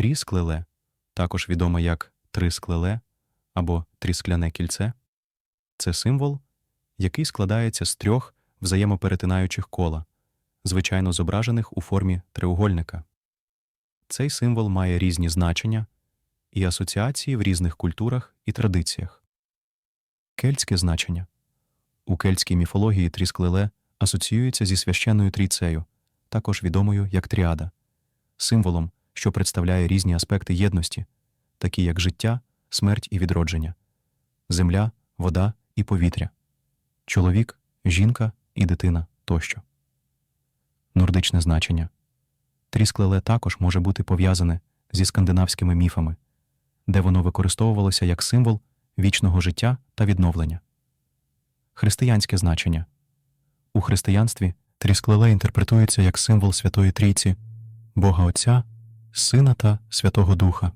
Трісклеле, також відоме як трисклеле або тріскляне кільце, це символ, який складається з трьох взаємоперетинаючих кола, звичайно зображених у формі треугольника. Цей символ має різні значення і асоціації в різних культурах і традиціях. Кельтське значення у кельтській міфології трісклеле асоціюється зі священною трійцею, також відомою як тріада, символом, що представляє різні аспекти єдності, такі як життя, смерть і відродження, земля, вода і повітря, чоловік, жінка і дитина тощо. Нордичне значення трісклеле також може бути пов'язане зі скандинавськими міфами, де воно використовувалося як символ вічного життя та відновлення. Християнське значення у християнстві трісклеле інтерпретується як символ Святої Трійці, Бога Отця, Сина та Святого Духа.